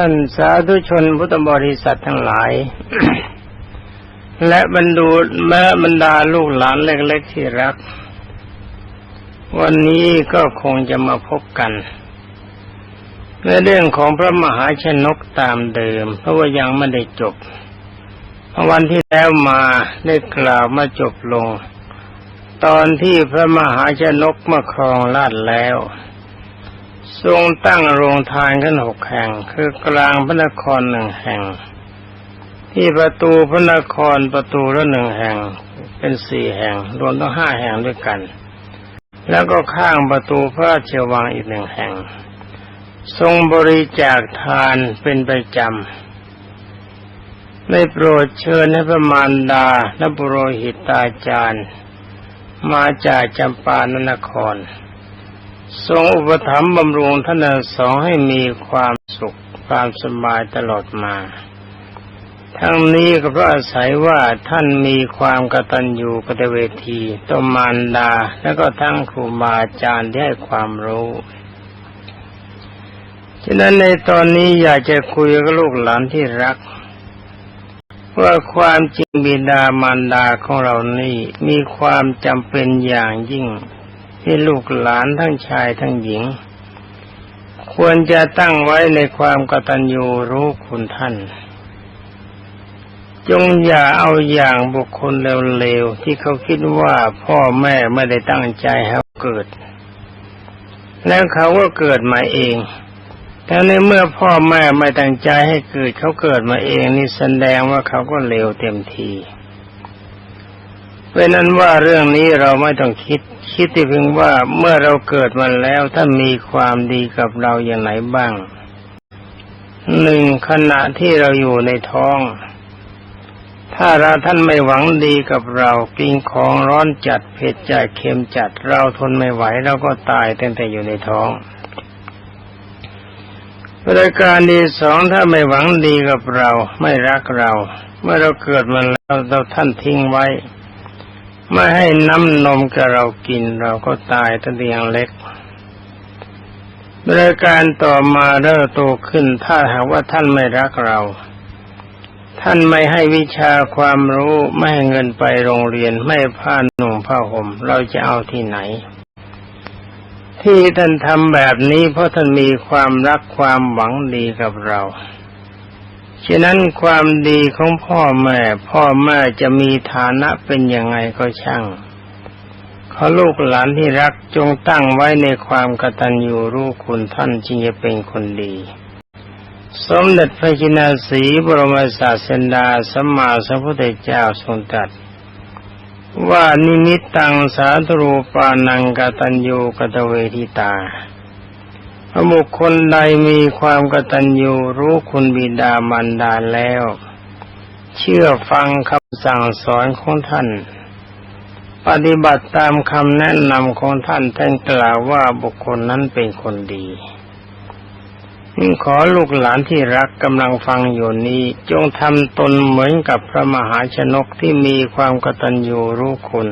ท่านสาธุชนพุทธบริษัททั้งหลาย และบรรดูแม้บรรดาลูกหลานเล็กๆที่รัก วันนี้ก็คงจะมาพบกันในเรื่องของพระมหาชนกตามเดิม เพราะว่ายังไม่ได้จบวันที่แล้วมาได้กล่าวมาจบลง ตอนที่พระมหาชนกมาครองราชแล้ว ทรงตั้งโรงทานกันหกแห่ง คือกลางพระนครหนึ่งแห่ง ที่ประตูพระนครประตูละหนึ่งแห่ง เป็นสี่แห่ง รวมทั้งห้าแห่งด้วยกัน แล้วก็ข้างประตูพระราชวังอีกหนึ่งแห่ง ทรงบริจาคทานเป็นประจำได้โปรดเชิญให้พระมารดาและบุโรหิตาจารย์ มาจากจำปานนคร ทรงอุปถัมภ์บำรุงท่านสองให้มีความสุขความสบายตลอดมา ทั้งนี้ก็เพราะอาศัยว่าท่านมีความกตัญญูกตเวทีต่อมารดา และก็ทั้งครูบาอาจารย์ที่ให้ความรู้ฉะนั้นในตอนนี้อยากจะคุยกับลูกหลานที่รักว่าความจริงบิดามารดาของเรานี่มีความจำเป็นอย่างยิ่ง ที่ลูกหลานทั้งชายทั้งหญิง ควรจะตั้งไว้ในความกตัญญูรู้คุณท่าน จงอย่าเอาอย่างบุคคลเลวๆที่เขาคิดว่าพ่อแม่ไม่ได้ตั้งใจให้เกิด แล้วเขาก็เกิดมาเองแต่ในเมื่อพ่อแม่ไม่ตั้งใจให้เกิดเขาเกิดมาเองนี่แสดงว่าเขาก็เลวเต็มที เป็นนั้นว่าเรื่องนี้เราไม่ต้องคิด คิดที่เพียงว่าเมื่อเราเกิดมาแล้วท่านมีความดีกับเราอย่างไหนบ้างหนึ่งขณะที่เราอยู่ในท้อง ถ้าเราท่านไม่หวังดีกับเรากินของร้อนจัดเผ็ดจัดเค็มจัดเราทนไม่ไหวเราก็ตายตั้งแต่อยู่ในท้องรายการที่สองถ้าไม่หวังดีกับเราไม่รักเรา เมื่อเราเกิดมาแล้วเราท่านทิ้งไว้ ไม่ให้น้ำนมกับเรากินเราก็ตายตั้งแต่ยังเล็กรายการต่อมาเริ่มโตขึ้นถ้าหากว่าท่านไม่รักเรา ท่านไม่ให้วิชาความรู้ไม่ให้เงินไปโรงเรียนไม่ผ้าหนุ่งผ้าห่มเราจะเอาที่ไหน ที่ท่านทำแบบนี้เพราะท่านมีความรักความหวังดีกับเรา ฉะนั้นความดีของพ่อแม่ พ่อแม่จะมีฐานะเป็นยังไงก็ช่างขอลูกหลานที่รักจงตั้งไว้ในความกตัญญูรู้คุณท่านจึงจะเป็นคนดี สมเด็จพระจินาสีบรมศาสดาสัมมาสัมพุทธเจ้าทรงตรัสว่านิมิตตังสาธรูปานังกตัญญูกตเวทิตา บุคคลใดมีความกตัญญูรู้คุณบิดามารดาแล้ว เชื่อฟังคำสั่งสอนของท่าน ปฏิบัติตามคำแนะนำของท่านท่านกล่าวว่าบุคคลนั้นเป็นคนดีขอลูกหลานที่รักกำลังฟังอยู่นี้ จงทำตนเหมือนกับพระมหาชนกที่มีความกตัญญูรู้คุณ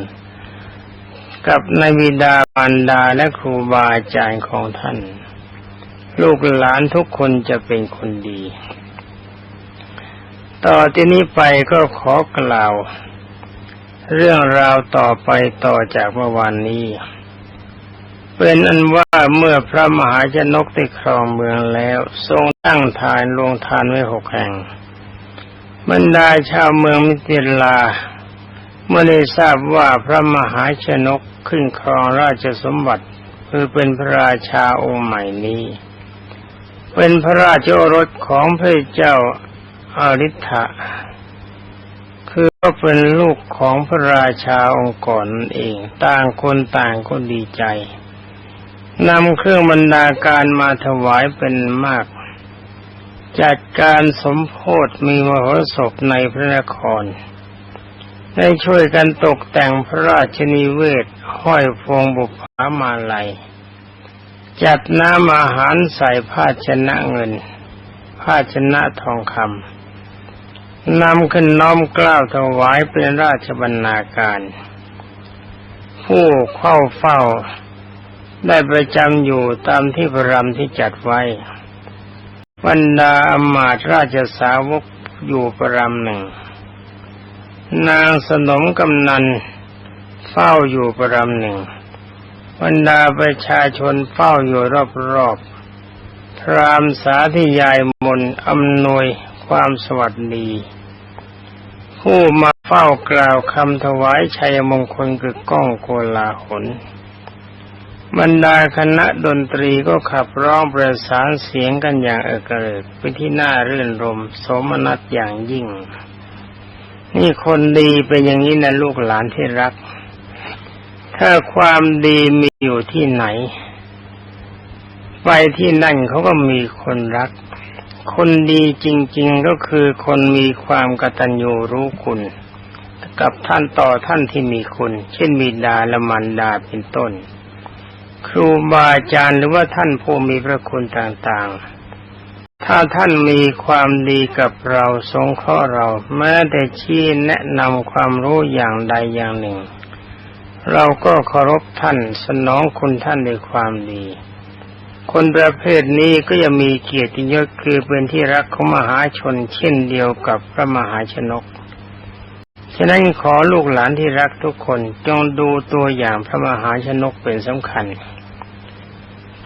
กับในบิดามารดาและครูบาอาจารย์ของท่าน ลูกหลานทุกคนจะเป็นคนดี ต่อที่นี้ไปก็ขอกล่าว เรื่องราวต่อไปต่อจากเมื่อวานนี้ เป็นอันว่าเมื่อพระมหาชนกได้ครองเมืองแล้ว ทรงตั้งทานลงทานไว้หกแห่งบรรดาชาวเมืองมิถิลา เมื่อได้ทราบว่าพระมหาชนกขึ้นครองราชสมบัติคือเป็นพระราชาองค์ใหม่นี้ เป็นพระราชโอรสของพระเจ้าอาริ t ะคือก็เป็นลูกของพระราชาองค์ก่อนเอง ต่างคนต่างก็ดีใจนำเครื่องบรรดาการมาถวายเป็นมาก จัดการสมโพธมีมโหสถในพระนคร ได้ช่วยกันตกแต่งพระราชนิเวศห้อยพวงบุพามาลัย จัดน้ำอาหารใส่ภาชนะเงิน ภาชนะทองคำนำขึ้นน้อมกล้าวถวายเป็นราชบรรณาการ ผู้เข้าเฝ้า ได้ประจำอยู่ตามที่พระรำที่จัดไว้บรรดาอำมาตราชสาวกอยู่ประรำหนึ่ง นางสนมกำนันเฝ้าอยู่ประรำหนึ่ง บรรดาประชาชนเฝ้าอยู่รอบๆพรามสาธิยายมนอำนวยความสวัสดี ผู้มาเฝ้ากล่าวคำถวายชัยมงคลกึกก้องโกลาหลบรรดาคณะดนตรีก็ขับร้องประสานเสียงกันอย่างเอกเริกไปที่หน่ารื่นรม สมนัสอย่างยิ่ง นี่คนดีเป็นอย่างนี้นะลูกหลานที่รัก ถ้าความดีมีอยู่ที่ไหน ไปที่นั่นเขาก็มีคนรัก คนดีจริง ๆก็คือคนมีความกตัญญูรู้คุณ กับท่านต่อท่านที่มีคุณ เช่นบิดาและมารดาเป็นต้น ครูบาอาจารย์หรือว่าท่านผู้มีพระคุณต่างๆถ้าท่านมีความดีกับเราสงเคราะห์เรา แม้แต่ชี้แนะนำความรู้อย่างใดอย่างหนึ่ง เราก็เคารพท่านสนองคุณท่านในความดี คนประเภทนี้ก็จะมีเกียรติยศคือเป็นที่รักของมหาชนเช่นเดียวกับพระมหาชนก ฉะนั้นขอลูกหลานที่รักทุกคนจงดูตัวอย่างพระมหาชนกเป็นสำคัญ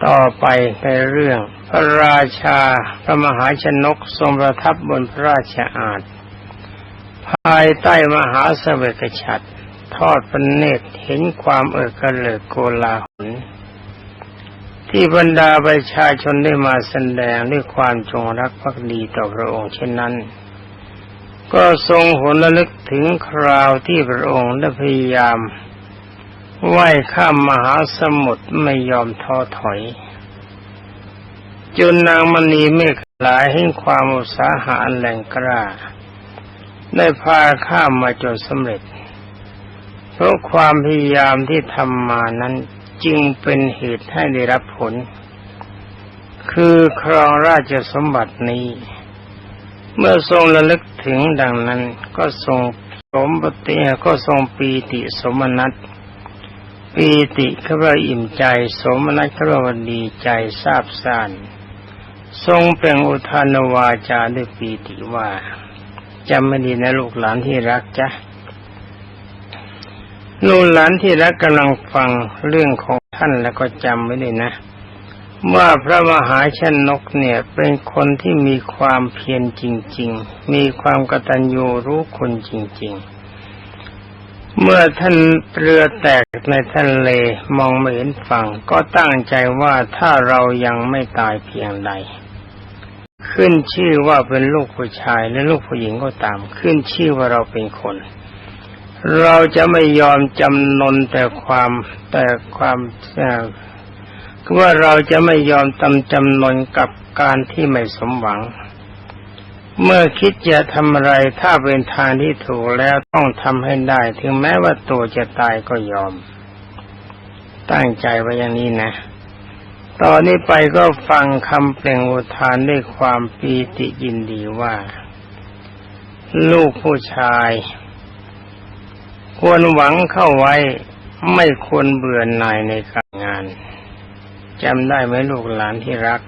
ต่อไปในเรื่อง พระราชาพระมหาชนกทรงประทับบนพระราชอาณภายใต้มหาสเสวกฉัตร ทอดพระเนตรเห็นความเอิกกระเลิกโกลาหลที่บรรดาประชาชนได้มาแสดงด้วยความจงรักภักดีต่อพระองค์เช่นนั้น ก็ทรงหนระลึกถึงคราวที่พระองค์ได้พยายามว่ายข้ามมหาสมุทรไม่ยอมท้อถอย จนนางมณีเมฆหลายให้ความอุตสาหะอันแรงกล้าได้พาข้ามมาจนสำเร็จ ราะความพยายามที่ทำมานั้นจึงเป็นเหตุให้ได้รับผล คือครองราชสมบัตินี้ เมื่อทรงระลึกถึงดังนั้นก็ทรงสมปฏิก็ทรงปีติสมนัตปีติเขาว่าอิ่มใจ สมนัตเขาว่าดีใจทราบซ่านทรงเป็นอุทานวาจาด้วยปีติว่าจำไม่ดีนะลูกหลานที่รักจ้ะ ลูกหลานที่รักกำลังฟังเรื่องของท่านแล้วก็จำไว้เลยนะ ว่าพระมหาชนกเนี่ยเป็นคนที่มีความเพียรจริง ๆ มีความกตัญญูรู้คุณจริง ๆ เมื่อท่านเรือแตกในทะเลมองไม่เห็นฝั่งก็ตั้งใจว่าถ้าเรายังไม่ตายเพียงใดขึ้นชื่อว่าเป็นลูกผู้ชายและลูกผู้หญิงก็ตาม ขึ้นชื่อว่าเราเป็นคน เราจะไม่ยอมจำนนแต่ความแต่ความคือว่าเราจะไม่ยอมตำจำนนกับการที่ไม่สมหวัง เมื่อคิดจะทำอะไรถ้าเป็นทางที่ถูกแล้วต้องทำให้ได้ ถึงแม้ว่าตัวจะตายก็ยอม ตั้งใจไว้อย่างนี้นะ ตอนนี้ไปก็ฟังคำเปล่งอุทานด้วยความปีติยินดีว่า ลูกผู้ชาย ควรหวังเข้าไว้ไม่ควรเบื่อหน่ายในการงานจำได้ไหมลูกหลานที่รัก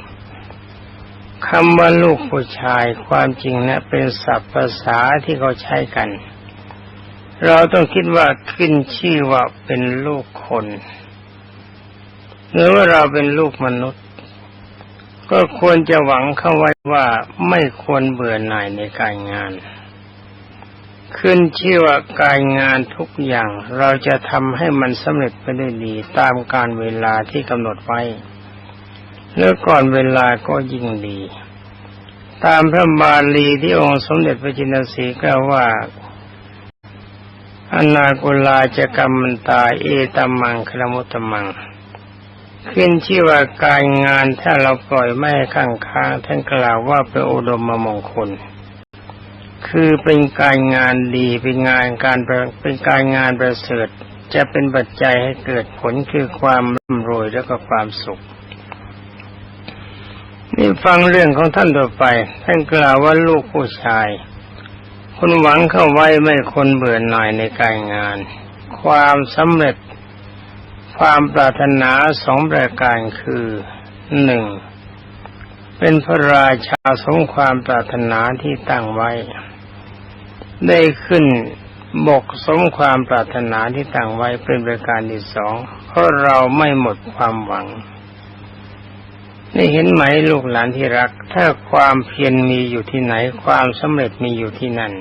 คำว่าลูกผู้ชายความจริงนะเป็นศัพท์ภาษาที่เขาใช้กัน เราต้องคิดว่าขึ้นชื่อว่าเป็นลูกคนหรือว่าเราเป็นลูกมนุษย์ ก็ควรจะหวังเข้าไว้ว่าไม่ควรเบื่อหน่ายในการงาน ขึ้นชื่อว่าการงานทุกอย่างเราจะทำให้มันสำเร็จไปได้ดีตามการเวลาที่กำหนดไว้เมื่อก่อนเวลาก็ยิ่งดี ตามพระบาลีที่องค์สมเด็จพระจินสีกล่าวว่าอนากุลาจะกรรมันตาเอตมังคลมุตมัง ขึ้นชื่อว่าการงานถ้าเราปล่อยไม้ข้างค้างท่านกล่าวว่าเป็นอุดมมงคล คือเป็นการงานดีเป็นงานการเป็นการงานประเสริฐจะเป็นปัจจัยให้เกิดผลคือความร่ำรวยและก็ความสุข นี่ฟังเรื่องของท่านต่อไป ท่านกล่าวว่าลูกผู้ชายคนหวังเข้าไว้ไม่คนเบื่อหน่ายในการงาน ความสำเร็จ ความปรารถนาสองประการคือหนึ่งเป็นพระราชาสมความปรารถนาที่ตั้งไว้ ได้ขึ้นบกสมความปรารถนาที่ตั้งไว้เป็นประการที่สองเพราะเราไม่หมดความหวังนี่เห็นไหมลูกหลานที่รัก ถ้าความเพียรมีอยู่ที่ไหน ความสำเร็จมีอยู่ที่นั่น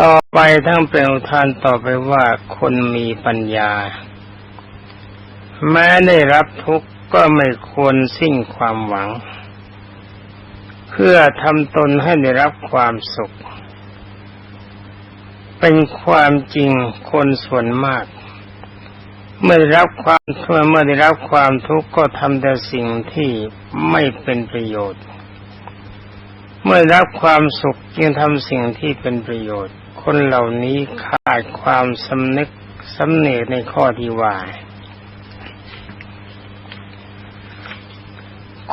ต่อไปทั้งเป็นอุทานต่อไปว่าคนมีปัญญา แม้ได้รับทุกข์ก็ไม่ควรสิ้นความหวัง เพื่อทำตนให้ได้รับความสุข เป็นความจริงคนส่วนมาก เมื่อได้รับความเมื่อได้รับความทุกข์ก็ทำแต่สิ่งที่ไม่เป็นประโยชน์ เมื่อรับความสุขจึงทำสิ่งที่เป็นประโยชน์ คนเหล่านี้ขาดความสำนึกสำเนกในข้อที่ว่า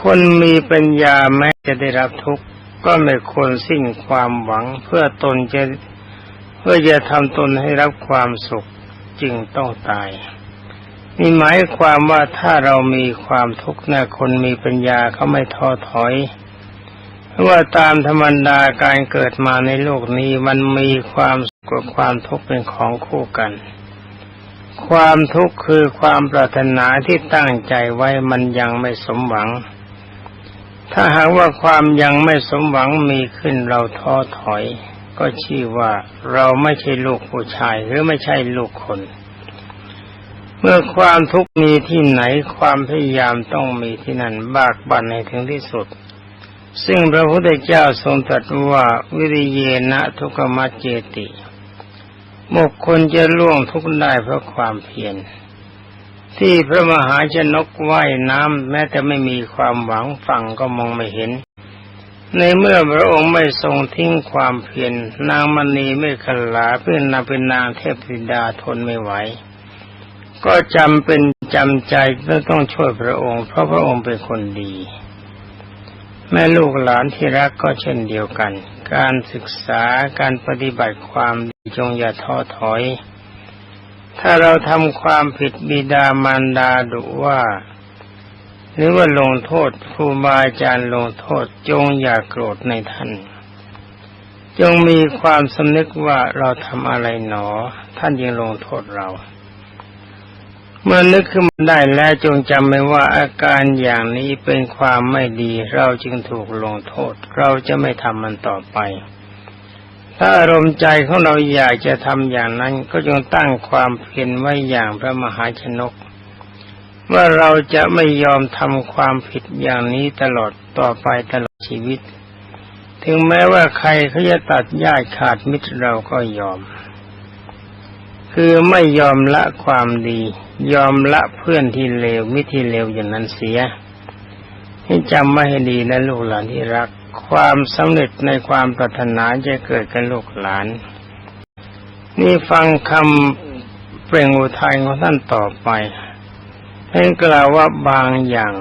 คนมีปัญญาแม้จะได้รับทุกข์ก็ไม่ควรสิ้นความหวังเพื่อตนจะ เพื่อจะทำตนให้รับความสุขจึงต้องตายนี่หมายความว่าถ้าเรามีความทุกข์นะคนมีปัญญาเขาไม่ท้อถอยเพราะว่าตามธรรมดาการเกิดมาในโลกนี้มันมีความสุขกับความทุกข์เป็นของคู่กัน ความทุกข์คือความปรารถนาที่ตั้งใจไว้มันยังไม่สมหวัง ถ้าหากว่าความยังไม่สมหวังมีขึ้นเราท้อถอย ก็ชื่อว่าเราไม่ใช่ลูกผู้ชายหรือไม่ใช่ลูกคน เมื่อความทุกข์มีที่ไหนความพยายามต้องมีที่นั่นบากบั่นให้ถึงที่สุด ซึ่งพระพุทธเจ้าทรงตรัสว่าวิริเยนะทุกขมัจเจติบุคคลจะล่วงทุกข์ได้เพราะความเพียรที่พระมหาชนกว่ายน้ำแม้แต่ไม่มีความหวังฝั่งก็มองไม่เห็น ในเมื่อพระองค์ไม่ทรงทิ้งความเพียรนางมณีไม่ขลาเพื่อนนาเป็นนางเทพธิดาทนไม่ไหว ก็จำเป็นจำใจต้องช่วยพระองค์ เพราะพระองค์เป็นคนดี แม่ลูกหลานที่รักก็เช่นเดียวกัน การศึกษาการปฏิบัติความดีจงอย่าท้อถอย ถ้าเราทำความผิดบิดามารดาดุว่า หรือว่าลงโทษครูบาอาจารย์ลงโทษจงอย่าโกรธในท่าน จงมีความสำนึกว่าเราทำอะไรหนอ ท่านยังลงโทษเรา เมื่อนึกขึ้นมาได้แล้วจงจำไว้ว่าอาการอย่างนี้เป็นความไม่ดี เราจึงถูกลงโทษ เราจะไม่ทำมันต่อไปถ้าอารมณ์ใจของเราอยากจะทำอย่างนั้นก็จงตั้งความเพียรไว้อย่างพระมหาชนก ว่าเราจะไม่ยอมทำความผิดอย่างนี้ตลอดต่อไปตลอดชีวิต ถึงแม้ว่าใครเขาจะตัดญาติขาดมิตรเราก็ยอม คือไม่ยอมละความดี ยอมละเพื่อนที่เลวมิตรที่เลวอย่างนั้นเสียให้จำไว้ให้ดีนะลูกหลานที่รัก ความสำเร็จในความปรารถนาจะเกิดกับลูกหลาน นี่ฟังคำเปล่งอุทัยของท่านต่อไป ท่านกล่าวว่าบางอย่าง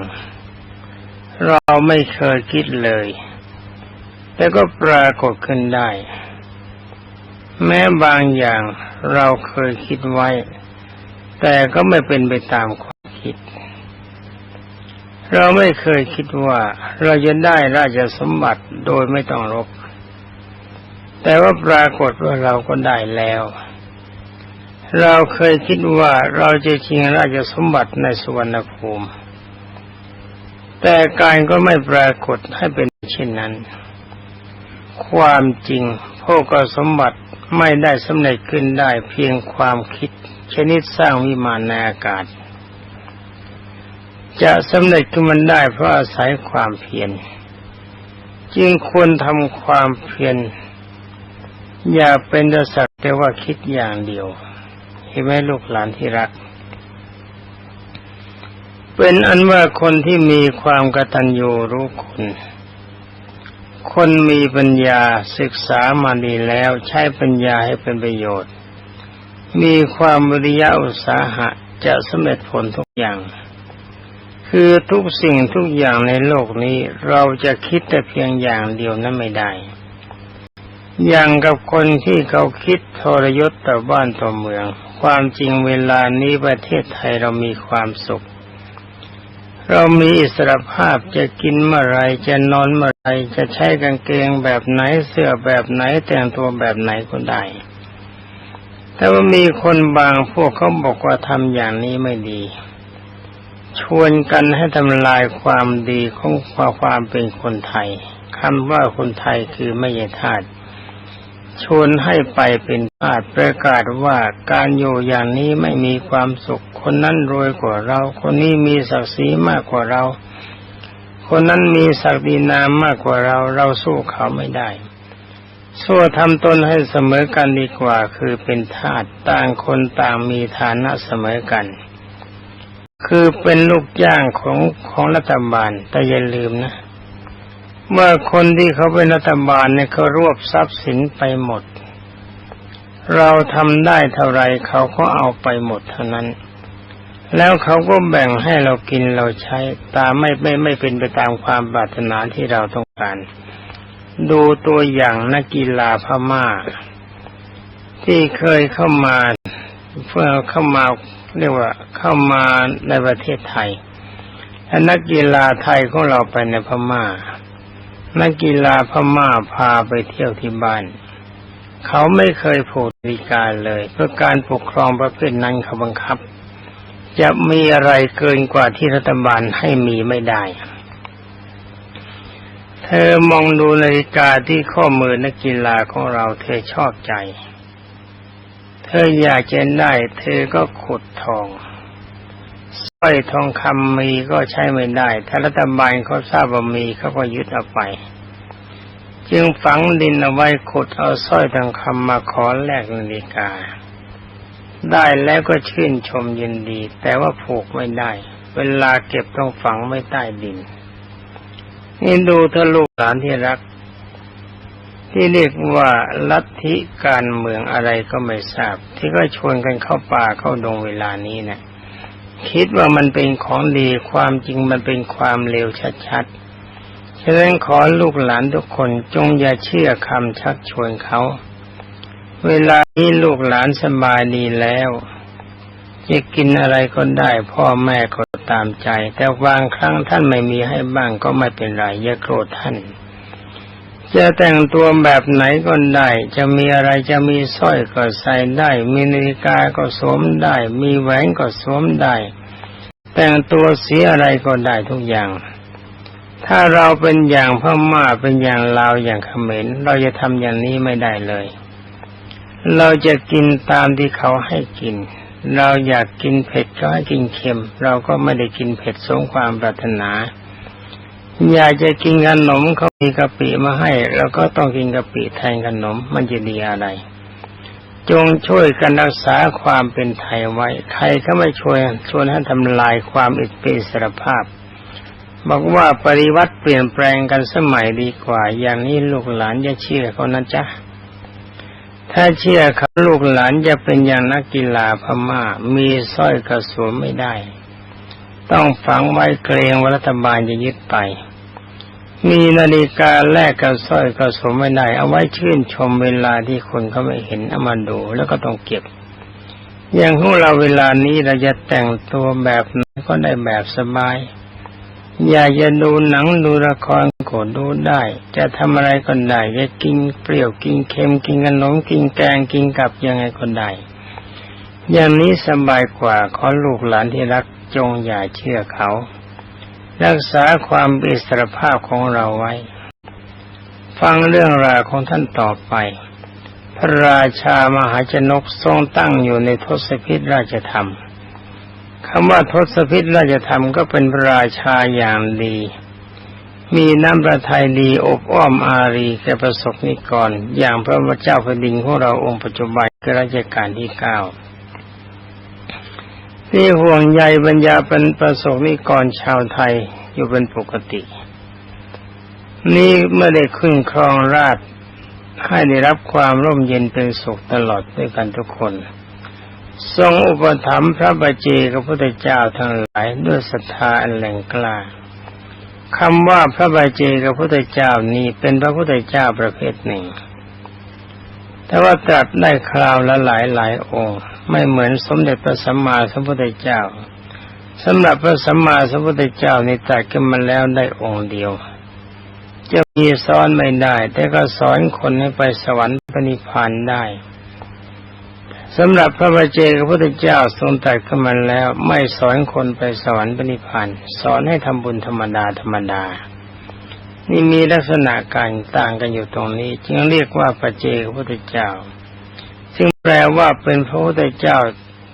เราไม่เคยคิดเลย แต่ก็ปรากฏขึ้นได้ แม้บางอย่างเราเคยคิดไว้ แต่ก็ไม่เป็นไปตามความคิด เราไม่เคยคิดว่าเราจะได้ราชสมบัติโดยไม่ต้องรบ แต่ว่าปรากฏว่าเราก็ได้แล้ว เราเคยคิดว่าเราจะชิงราชสมบัติในสุวรรณภูมิ แต่การก็ไม่ปรากฏให้เป็นเช่นนั้น ความจริงพวกสมบัติไม่ได้สำเร็จขึ้นได้เพียงความคิด ชนิดสร้างวิมานในอากาศ จะสำเร็จขึ้นมันได้เพราะอาศัยความเพียรจึงควรทำความเพียรอย่าเป็นแต่สักแต่ว่าคิดอย่างเดียว ห็นไหมลูกหลานที่รัก เป็นอันว่าคนที่มีความกตัญญูรู้คุณคนมีปัญญาศึกษามาดีแล้วใช้ปัญญาให้เป็นประโยชน์ มีความวิริยะอุตสาหะจะสำเร็จผลทุกอย่าง คือทุกสิ่งทุกอย่างในโลกนี้เราจะคิดแต่เพียงอย่างเดียวนั้นไม่ได้ อย่างกับคนที่เขาคิดทรยศต่อบ้านต่อเมือง ความจริงเวลานี้ประเทศไทยเรามีความสุข เรามีอิสรภาพจะกินเมื่อไรจะนอนเมื่อไรจะใช้กางเกงแบบไหนเสื้อแบบไหนแต่งตัวแบบไหนก็ได้ แต่ว่ามีคนบางพวกเขาบอกว่าทำอย่างนี้ไม่ดี ชวนกันให้ทำลายความดีของความเป็นคนไทยคำว่าคนไทยคือไม่ใช่ทาส ชวนให้ไปเป็นทาสประกาศว่าการอยู่อย่างนี้ไม่มีความสุข คนนั้นรวยกว่าเรา คนนี้มีศักดิ์ศรีมากกว่าเรา คนนั้นมีศักดินามมากกว่าเรา เราสู้เขาไม่ได้ สู้ทำตนให้เสมอกันดีกว่า คือเป็นทาสต่างคนต่างมีฐานะเสมอกัน คือเป็นลูกจ้างของของรัฐบาลแต่อย่าลืมนะ เมื่อคนที่เขาเป็นรัฐบาลเนี่ยเขารวบทรัพย์สินไปหมด เราทำได้เท่าไรเขาก็เอาไปหมดเท่านั้น แล้วเขาก็แบ่งให้เรากินเราใช้ตามไม่ไม่ไม่เป็นไปตามความปรารถนาที่เราต้องการ ดูตัวอย่างนักกีฬาพม่า ที่เคยเข้ามาเพื่อเข้ามาเรียกว่าเข้ามาในประเทศไทยและนักกีฬาไทยของเราไปในพม่า นักกีฬาพม่าพาไปเที่ยวที่บ้าน เขาไม่เคยผูกดีการเลย เพื่อการปกครองประเภทนั้นเขาบังคับ จะมีอะไรเกินกว่าที่รัฐบาลให้มีไม่ได้ เธอมองดูนาฬิกาที่ข้อมือนักกีฬาของเราเธอชอบใจ เธออยากจะได้ เธอก็ขุดทอง สร้อยทองคำมีก็ใช้ไม่ได้ ถ้ารัฐบาลเขาทราบว่ามีเขาก็ยึดเอาไป จึงฝังดินเอาไว้ขุดเอาสร้อยทองคำมาขอแลกนาฬิกา ได้แล้วก็ชื่นชมยินดี แต่ว่าผูกไม่ได้ เวลาเก็บต้องฝังไว้ใต้ดิน นี่ดูเธอลูกหลานที่รัก ที่เรียกว่าลัทธิการเมืองอะไรก็ไม่ทราบ ที่ก็ชวนกันเข้าป่าเข้าดงเวลานี้นะ คิดว่ามันเป็นของดีความจริงมันเป็นความเลวชัดๆฉะนั้นขอลูกหลานทุกคนจงอย่าเชื่อคำชักชวนเขา เวลานี้ลูกหลานสบายดีแล้วจะกินอะไรก็ได้พ่อแม่ก็ตามใจ แต่บางครั้งท่านไม่มีให้บ้างก็ไม่เป็นไรอย่าโกรธท่าน จะแต่งตัวแบบไหนก็ได้ จะมีอะไรจะมีสร้อยก็ใส่ได้ มีนาฬิกาก็สวมได้ มีแหวนก็สวมได้ แต่งตัวสีอะไรก็ได้ทุกอย่าง ถ้าเราเป็นอย่างพม่าเป็นอย่างลาวอย่างเขมรเราจะทำอย่างนี้ไม่ได้เลย เราจะกินตามที่เขาให้กิน เราอยากกินเผ็ดก็ให้กินเค็ม เราก็ไม่ได้กินเผ็ดสงความปรารถนา อยากจะกินขนมเขามีกะปิมาให้เราก็ต้องกินกะปิแทนขนม มันจะดีอะไร จงช่วยกันรักษาความเป็นไทยไว้ ใครก็ไม่ช่วยชวนให้ทำลายความอิสรภาพ บอกว่าปริวัติเปลี่ยนแปลงกันสมัยดีกว่า อย่างนี้ลูกหลานอย่าเชื่อเขานะจ๊ะถ้าเชื่อเขาลูกหลานจะเป็นอย่างนักกีฬาพม่า มีสร้อยกระสวมไม่ได้ ต้องฝังไว้เกรงว่ารัฐบาลจะยึดไป มีนาฬิกาแลกกับสร้อยกระสมไม่ได้ เอาไว้ชื่นชมเวลาที่คนเขาไม่เห็นเอามาดูแล้วก็ต้องเก็บ อย่างของเราเวลานี้เราจะแต่งตัวแบบไหนก็ได้แบบสบาย อยากจะดูหนังดูละครก็ดูได้ จะทำอะไรก็ได้จะกินเปรี้ยวกินเค็มกินขนมกินแกงกินกับยังไงก็ได้ อย่างนี้สบายกว่าขอลูกหลานที่รักจงอย่าเชื่อเขา รักษาความอิสรภาพของเราไว้ ฟังเรื่องราวของท่านต่อไป พระราชามหาชนกทรงตั้งอยู่ในทศพิธราชธรรมคำว่าทศพิธราชธรรมก็เป็นพระราชาอย่างดี มีน้ำประทัยดีอบอ้อมอารีแก่ประสบนิกร อย่างพระเจ้าแผ่นดินของเราองค์ปัจจุบันคือรัชกาลที่เก้า ที่ห่วงใยบรรยาเป็นประสบนิกรชาวไทยอยู่เป็นปกติ นี่เมื่อได้ขึ้นครองราชให้ได้รับความร่มเย็นเป็นสุขตลอดด้วยกันทุกคน ทรงอุปถัมภ์พระบาเจกพระพุทธเจ้าทั้งหลายด้วยศรัทธาอันแหล่งกล้าคำว่าพระบาเจกับพระพุทธเจ้านี้เป็นพระพุทธเจ้าประเภทหนึ่ง แต่ว่าตรัสได้คราวละหลายหลายองค์ ไม่เหมือนสมเด็จพระสัมมาสัมพุทธเจ้าสำหรับพระสัมมาสัมพุทธเจ้านี่ตรัสขึ้นมาแล้วได้องค์เดียวจะมีสอนไม่ได้ แต่ก็สอนคนให้ไปสวรรค์ปณิพานได้สำหรับพระบาเจกพระพุทธเจ้าทรงตรัสขึ้นมาแล้ว ไม่สอนคนไปสวรรค์ปณิพานสอนให้ทำบุญธรรมดาธรรมดา นี่มีลักษณะการต่างกันอยู่ตรงนี้ จึงเรียกว่าปัจเจกพระพุทธเจ้า ซึ่งแปลว่าเป็นพระพุทธเจ้า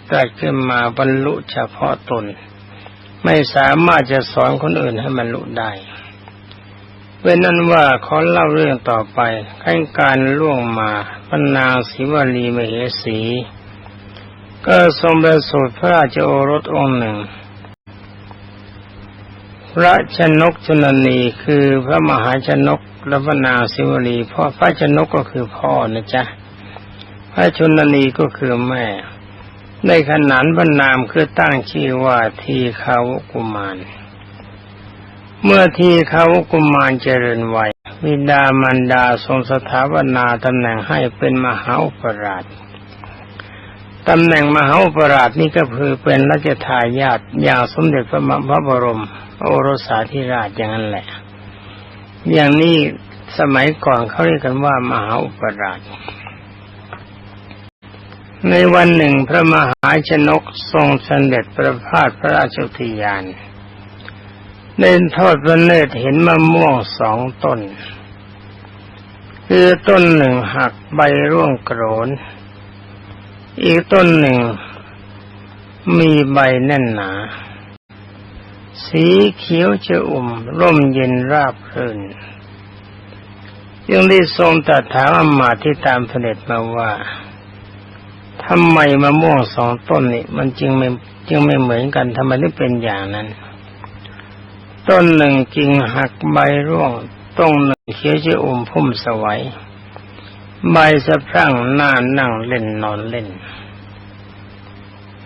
ตรัสขึ้นมาบรรลุเฉพาะตน ไม่สามารถจะสอนคนอื่นให้บรรลุได้เป็นนั้นว่าขอเล่าเรื่องต่อไปขั้นการล่วงมาพระนางศิวลีมเหสี ก็ทรงประสูติพระราชโอรสองค์หนึ่ง พระชนกชนนีคือพระมหาชนกและพระนางศิวลีพ่อพระชนกก็คือพ่อนะจ๊ะ พระชนนีก็คือแม่ในขนานบรรนามคือตั้งชื่อว่าทีขาวกุมาร เมื่อทีขาวกุมารเจริญวัยวิดามันดาทรงสถาปนาตำแหน่งให้เป็นมหาอุปราชตำแหน่งมหาอุปราชนี่ก็คือเป็นรัชทายาทอย่างสมเด็จพระพระบรม โอรสาธิราชอย่างนั้นแหละ อย่างนี้สมัยก่อนเขาเรียกกันว่ามหาอุปราช ในวันหนึ่งพระมหาชนกทรงเสด็จประพาสพระราชอุทยานเดินทอดพระเนตรเห็นมะม่วงสองต้น คือต้นหนึ่งหักใบร่วงโกรน อีกต้นหนึ่งมีใบแน่นหนา สีเขียวจะอุ่มร่มเย็นราบรื่นยังได้ทรงตรัสถามอมาที่ตามเสด็จมาว่า ทำไมมะม่วงสองต้นนี่มันจึงไม่จึงไม่เหมือนกันทำไมถึงเป็นอย่างนั้น ต้นหนึ่งกิ่งหักใบร่วงต้นหนึ่งเขียวจะอมพุ่มสวัยใบสะพรั่งหน้านั่งเล่นนอนเล่น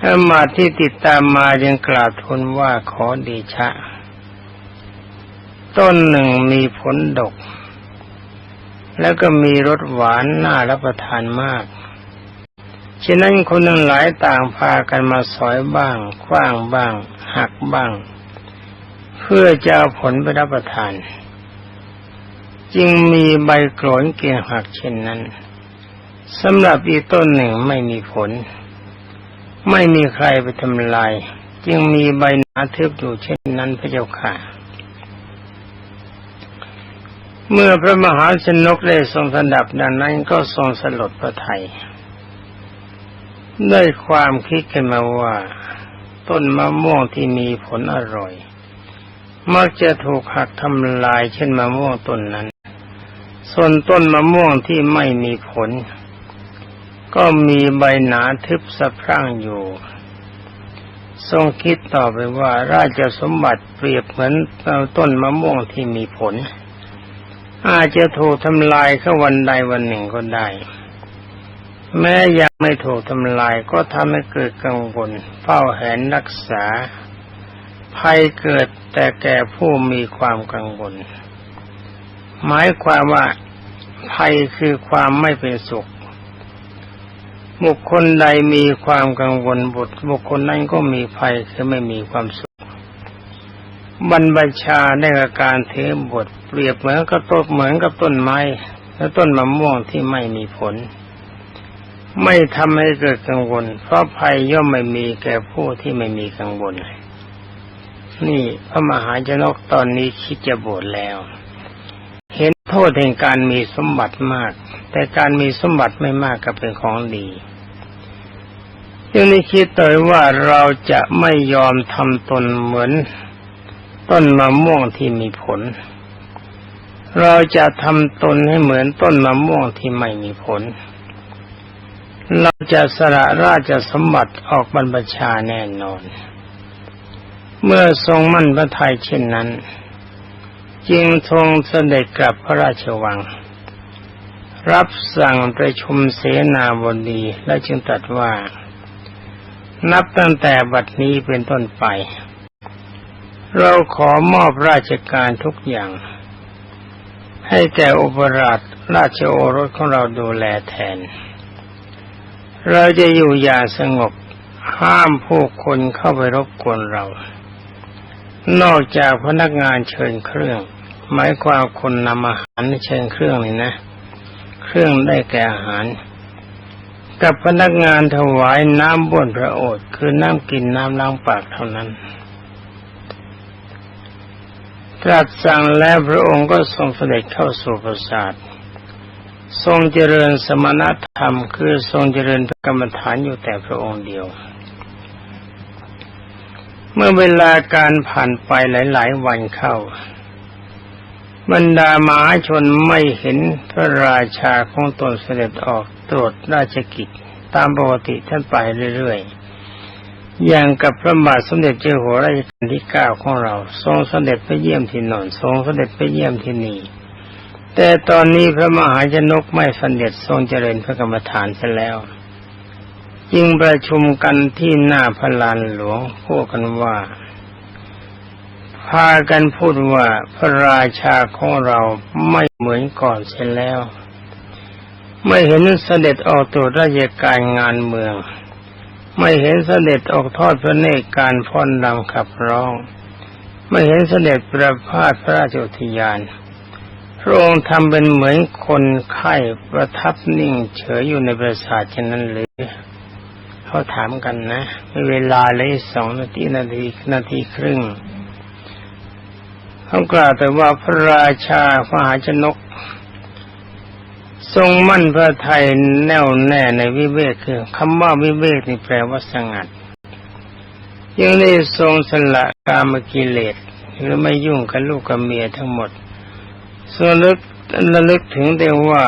อามาที่ติดตามมายังกล่าวทูลว่าขอเดชะ ต้นหนึ่งมีผลดก แล้วก็มีรสหวานน่ารับประทานมาก ฉะนั้นคนทั้งหลายต่างพากันมาสอยบ้าง คว้างบ้าง หักบ้าง เพื่อจะเอาผลไปรับประทาน จึงมีใบโกรนเกี่ยงหักเช่นนั้นสำหรับอีกต้นหนึ่งไม่มีผล ไม่มีใครไปทำลาย จึงมีใบหนาทึบอยู่เช่นนั้นพระเจ้าค่ะ เมื่อพระมหาชนกได้ทรงสดับดังนั้นก็ทรงสลดพระไทย ได้ความคิดขึ้นมาว่า ต้นมะม่วงที่มีผลอร่อย มักจะถูกหักทำลายเช่นมะม่วงต้นนั้น ส่วนต้นมะม่วงที่ไม่มีผล ก็มีใบหนาทึบสะพรั่งอยู่ ทรงคิดต่อไปว่าราชสมบัติเปรียบเหมือนต้นมะม่วงที่มีผล อาจจะถูกทำลายแค่วันใดวันหนึ่งก็ได้ แม้ยังไม่ถูกทำลายก็ทำให้เกิดกังวลเฝ้าแหนรักษา ภัยเกิดแต่แก่ผู้มีความกังวล หมายความว่าภัยคือความไม่เป็นสุข บุคคลใดมีความกังวลบุตรบุคคลนั้นก็มีภัยคือไม่มีความสุข บรรพชาในอาการเทบทเปรียบเหมือนกับต้นเหมือนกับต้นไม้และต้นมะม่วงที่ไม่มีผล ไม่ทำให้เกิดกังวล เพราะภัยย่อมไม่มีแก่ผู้ที่ไม่มีกังวล นี่พระมหาชนกตอนนี้คิดจะบวชแล้ว เห็นโทษแห่งการมีสมบัติมาก แต่การมีสมบัติไม่มากก็เป็นของดียังได้คิดต่อว่าเราจะไม่ยอมทำตนเหมือน ต้นมะม่วงที่มีผล เราจะทำตนให้เหมือนต้นมะม่วงที่ไม่มีผล เราจะสละราชสมบัติออกบรรพชาแน่นอน เมื่อทรงมั่นพระทัยเช่นนั้น จึงทรงเสด็จกลับพระราชวัง รับสั่งประชุมเสนาบดีและจึงตรัสว่า นับตั้งแต่บัดนี้เป็นต้นไป เราขอมอบราชการทุกอย่าง ให้แก่อุปราชราชโอรสของเราดูแลแทน เราจะอยู่อย่างสงบ ห้ามผู้คนเข้าไปรบกวนเรา นอกจากพนักงานเชิญเครื่อง หมายความคนนำอาหารเชิญเครื่องนี่นะ เครื่องได้แก่อาหาร กับพนักงานถวายน้ำบ้วนพระโอษฐ์คือน้ำกินน้ำล้างปากเท่านั้นตรัสสั่งแล้วพระองค์ก็ทรงเสด็จเข้าสู่ปราสาท ทรงเจริญสมณธรรม คือทรงเจริญกรรมฐานอยู่แต่พระองค์เดียว เมื่อเวลาการผ่านไปหลาย ๆ วันเข้า บรรดามหาชนไม่เห็นพระราชาของตนเสด็จออกตรวจราชกิจ ตามปกติท่านไปเรื่อย ๆ อย่างกับพระบาทสมเด็จเจ้าหัวรัชกาลที่เก้าของเรา ทรงเสด็จไปเยี่ยมที่โนนทรงเสด็จไปเยี่ยมที่นี่ แต่ตอนนี้พระมหาชนกไม่สนเด็จทรงเจริญพระกรรมฐานเสแล้วจึงประชุมกันที่หน้าพระลานหลวงพูดกันว่า พากันพูดว่าพระราชาของเราไม่เหมือนก่อนเสียแล้ว ไม่เห็นเสด็จออกตรวจราชการงานเมือง ไม่เห็นเสด็จออกทอดพระเนตรการฟ้อนรำขับร้อง ไม่เห็นเสด็จประพาสพระราชอุทยาน พระองค์ทำเป็นเหมือนคนไข้ประทับนิ่งเฉยอยู่ในปราสาทเช่นนั้นหรือเขาถามกันนะมีเวลาเลยสองนาทีนาทีนาทีครึ่งเขากล่าวแต่ว่าพระราชามหาชนก ทรงมั่นพระไทยแน่วแน่ในวิเวกคือคำว่าวิเวกนี่แปลว่าสงัดยังได้ทรงสละกามกิเลสหรือไม่ยุ่งกับลูกกับเมียทั้งหมด ทรงลึกระลึกถึงแต่ว่า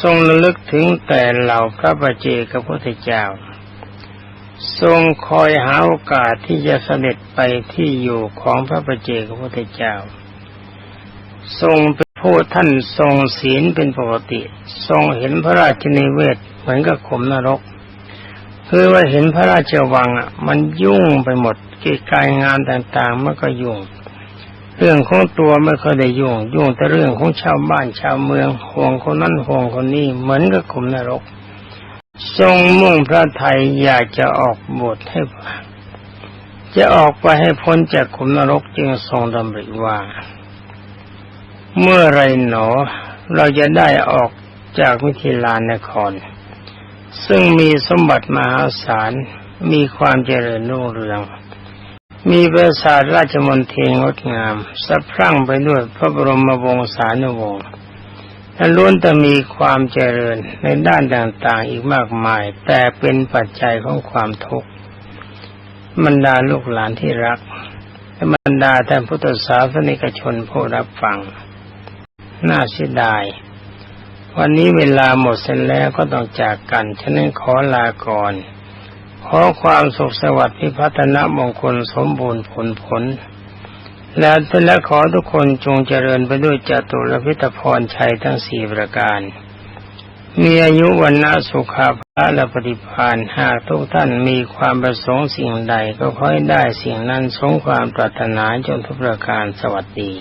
ทรงระลึกถึงแต่เหล่าพระประเจกับพระพุทธเจ้า ทรงคอยหาโอกาสที่จะเสด็จไปที่อยู่ของพระประเจกับพระพุทธเจ้า ทรงเป็นผู้ท่านทรงศีลเป็นปกติ ทรงเห็นพระราชนิเวศเหมือนกับขมนรกคือว่าเห็นพระราชวังอะมันยุ่งไปหมดกิจการงานต่างๆมันก็ยุ่ง เรื่องของตัวไม่เคยได้ยุ่งยุ่งแต่เรื่องของชาวบ้านชาวเมืองห่วงคนนั้นห่วงคนนี้เหมือนกับขุมนรก ทรงมุ่งพระไทยอยากจะออกบทให้จะออกไปให้พ้นจากขุมนรกจึงทรงดำริว่า เมื่อไรหนอ เราจะได้ออกจากมิถิลานคร ซึ่งมีสมบัติมหาศาลมีความเจริญรุ่งเรือง มีปราสาทราชมนเทียงงดงามสะพรั่งไปด้วยพระบรมวงศานุวงศ์และล้วนแต่มีความเจริญในด้านต่างๆอีกมากมาย แต่เป็นปัจจัยของความทุกข์บรรดาลูกหลานที่รักและบรรดาท่านพุทธศาสนิกชนผู้รับฟัง น่าเสียดาย วันนี้เวลาหมดเสร็จแล้วก็ต้องจากกัน ฉะนั้นขอลาก่อน ขอความสุขสวัสดิ์พิพัฒนมงคลสมบูรณ์ผลผล และและขอทุกคนจงเจริญไปด้วยจตุรพิธพรชัยทั้งสี่ประการ มีอายุวันนะสุขาภะและปฏิภาณหากทุกท่านมีความประสงค์สิ่งใดก็ขอให้ได้สิ่งนั้นสงความปรารถนาจนทุกประการสวัสดี